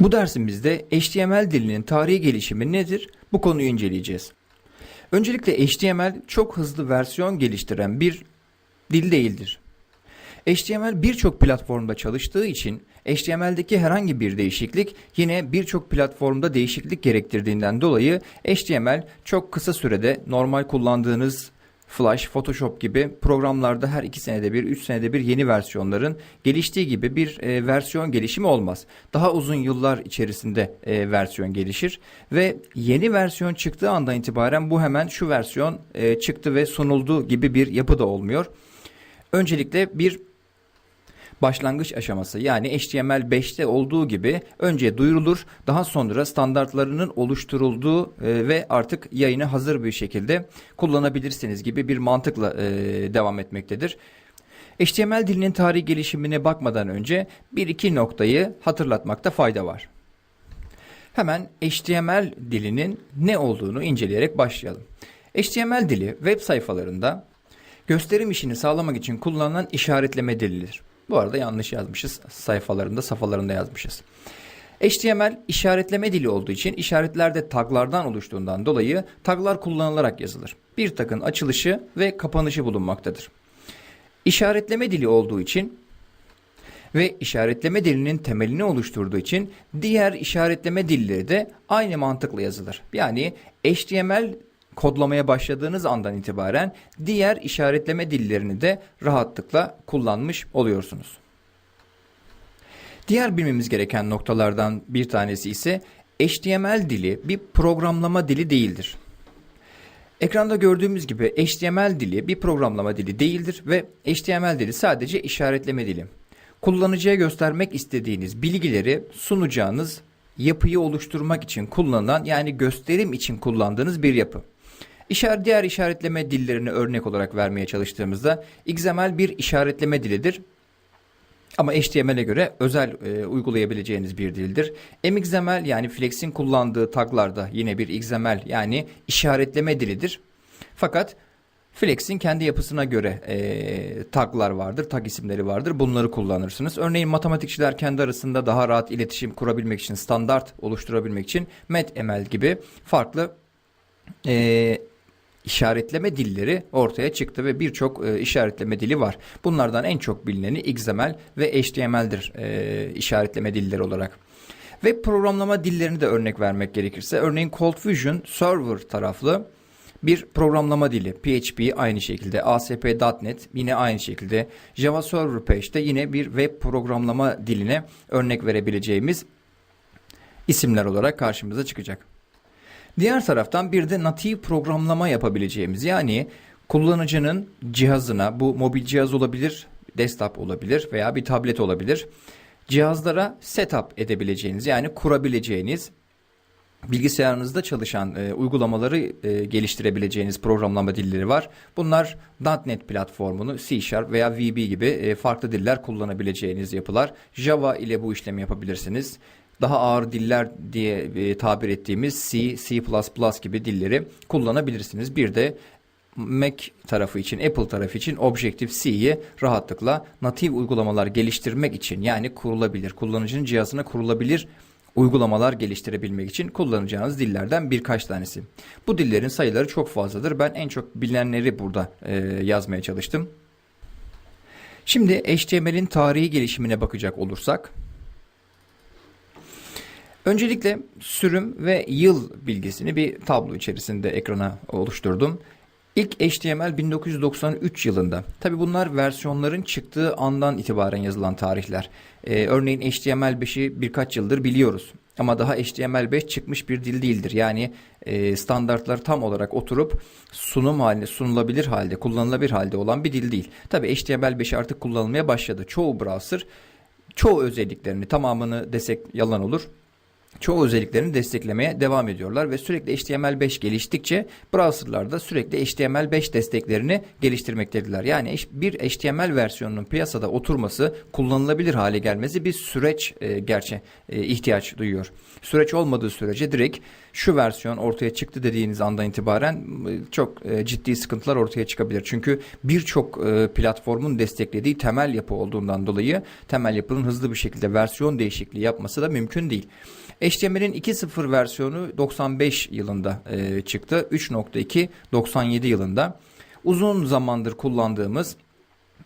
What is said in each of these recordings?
Bu dersimizde HTML dilinin tarihi gelişimi nedir? Bu konuyu inceleyeceğiz. Öncelikle HTML çok hızlı versiyon geliştiren bir dil değildir. HTML birçok platformda çalıştığı için HTML'deki herhangi bir değişiklik yine birçok platformda değişiklik gerektirdiğinden dolayı HTML çok kısa sürede normal kullandığınız Flash, Photoshop gibi programlarda her iki senede bir, üç senede bir yeni versiyonların geliştiği gibi bir e, versiyon gelişimi olmaz. Daha uzun yıllar içerisinde e, versiyon gelişir ve yeni versiyon çıktığı andan itibaren bu hemen şu versiyon e, çıktı ve sunuldu gibi bir yapı da olmuyor. Öncelikle bir başlangıç aşaması yani HTML 5'te olduğu gibi önce duyurulur daha sonra standartlarının oluşturulduğu e, ve artık yayını hazır bir şekilde kullanabilirsiniz gibi bir mantıkla e, devam etmektedir. HTML dilinin tarihi gelişimine bakmadan önce bir iki noktayı hatırlatmakta fayda var. Hemen HTML dilinin ne olduğunu inceleyerek başlayalım. HTML dili web sayfalarında gösterim işini sağlamak için kullanılan işaretleme dilidir. Bu arada yanlış yazmışız. Sayfalarında, safhalarında yazmışız. HTML işaretleme dili olduğu için işaretlerde taglardan oluştuğundan dolayı taglar kullanılarak yazılır. Bir tagın açılışı ve kapanışı bulunmaktadır. İşaretleme dili olduğu için ve işaretleme dilinin temelini oluşturduğu için diğer işaretleme dilleri de aynı mantıkla yazılır. Yani HTML kodlamaya başladığınız andan itibaren diğer işaretleme dillerini de rahatlıkla kullanmış oluyorsunuz. Diğer bilmemiz gereken noktalardan bir tanesi ise HTML dili bir programlama dili değildir. Ekranda gördüğümüz gibi HTML dili bir programlama dili değildir ve HTML dili sadece işaretleme dili. Kullanıcıya göstermek istediğiniz bilgileri sunacağınız yapıyı oluşturmak için kullanılan yani gösterim için kullandığınız bir yapı. İşaret, diğer işaretleme dillerini örnek olarak vermeye çalıştığımızda XML bir işaretleme dilidir. Ama HTML'e göre özel e, uygulayabileceğiniz bir dildir. MXML yani Flex'in kullandığı taglarda yine bir XML yani işaretleme dilidir. Fakat Flex'in kendi yapısına göre e, taglar vardır, tag isimleri vardır. Bunları kullanırsınız. Örneğin matematikçiler kendi arasında daha rahat iletişim kurabilmek için, standart oluşturabilmek için MATML gibi farklı e, işaretleme dilleri ortaya çıktı ve birçok e, işaretleme dili var. Bunlardan en çok bilineni XML ve HTML'dir e, işaretleme dilleri olarak. Web programlama dillerini de örnek vermek gerekirse örneğin ColdFusion Server taraflı bir programlama dili. PHP aynı şekilde, ASP.NET yine aynı şekilde, Java Server Page'de yine bir web programlama diline örnek verebileceğimiz isimler olarak karşımıza çıkacak. Diğer taraftan bir de natif programlama yapabileceğimiz yani kullanıcının cihazına bu mobil cihaz olabilir, desktop olabilir veya bir tablet olabilir. Cihazlara setup edebileceğiniz yani kurabileceğiniz bilgisayarınızda çalışan e, uygulamaları e, geliştirebileceğiniz programlama dilleri var. Bunlar .NET platformunu C Sharp veya VB gibi e, farklı diller kullanabileceğiniz yapılar. Java ile bu işlemi yapabilirsiniz daha ağır diller diye e, tabir ettiğimiz C, C++ gibi dilleri kullanabilirsiniz. Bir de Mac tarafı için, Apple tarafı için Objective-C'yi rahatlıkla natif uygulamalar geliştirmek için yani kurulabilir, kullanıcının cihazına kurulabilir uygulamalar geliştirebilmek için kullanacağınız dillerden birkaç tanesi. Bu dillerin sayıları çok fazladır. Ben en çok bilinenleri burada e, yazmaya çalıştım. Şimdi HTML'in tarihi gelişimine bakacak olursak, Öncelikle sürüm ve yıl bilgisini bir tablo içerisinde ekrana oluşturdum. İlk HTML 1993 yılında. Tabi bunlar versiyonların çıktığı andan itibaren yazılan tarihler. Ee, örneğin HTML 5'i birkaç yıldır biliyoruz. Ama daha HTML5 çıkmış bir dil değildir. Yani e, standartlar tam olarak oturup sunum halinde, sunulabilir halde, kullanılabilir halde olan bir dil değil. Tabi HTML5 artık kullanılmaya başladı. Çoğu browser çoğu özelliklerini tamamını desek yalan olur çoğu özelliklerini desteklemeye devam ediyorlar ve sürekli HTML5 geliştikçe browserlar da sürekli HTML5 desteklerini geliştirmektedirler. Yani bir HTML versiyonunun piyasada oturması, kullanılabilir hale gelmesi bir süreç e, gerçe e, ihtiyaç duyuyor. Süreç olmadığı sürece direkt şu versiyon ortaya çıktı dediğiniz andan itibaren e, çok e, ciddi sıkıntılar ortaya çıkabilir. Çünkü birçok e, platformun desteklediği temel yapı olduğundan dolayı temel yapının hızlı bir şekilde versiyon değişikliği yapması da mümkün değil. HTML'in 2.0 versiyonu 95 yılında e, çıktı. 3.2 97 yılında. Uzun zamandır kullandığımız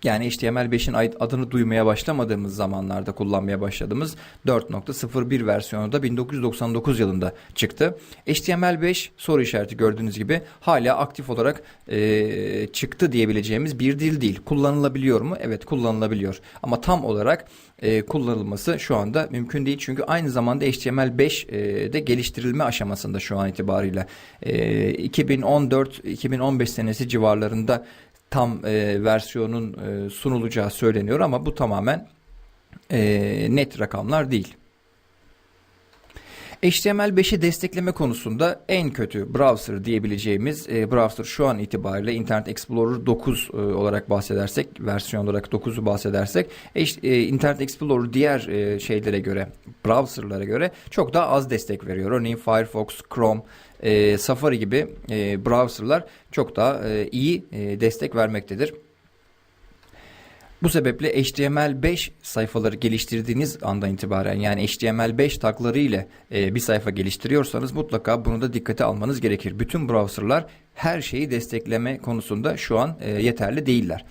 yani HTML5'in ait- adını duymaya başlamadığımız zamanlarda kullanmaya başladığımız 4.01 versiyonu da 1999 yılında çıktı. HTML5 soru işareti gördüğünüz gibi hala aktif olarak e, çıktı diyebileceğimiz bir dil değil. Kullanılabiliyor mu? Evet kullanılabiliyor. Ama tam olarak e, kullanılması şu anda mümkün değil. Çünkü aynı zamanda HTML5 e, de geliştirilme aşamasında şu an itibariyle. E, 2014-2015 senesi civarlarında tam e, versiyonun e, sunulacağı söyleniyor ama bu tamamen e, net rakamlar değil. HTML5'i destekleme konusunda en kötü browser diyebileceğimiz e, browser şu an itibariyle Internet Explorer 9 e, olarak bahsedersek, versiyon olarak 9'u bahsedersek, e, Internet Explorer diğer e, şeylere göre, browserlara göre çok daha az destek veriyor. Örneğin Firefox, Chrome, e, Safari gibi e, browserlar çok daha e, iyi e, destek vermektedir. Bu sebeple HTML5 sayfaları geliştirdiğiniz andan itibaren yani HTML5 tagları ile e, bir sayfa geliştiriyorsanız mutlaka bunu da dikkate almanız gerekir. Bütün browserlar her şeyi destekleme konusunda şu an e, yeterli değiller.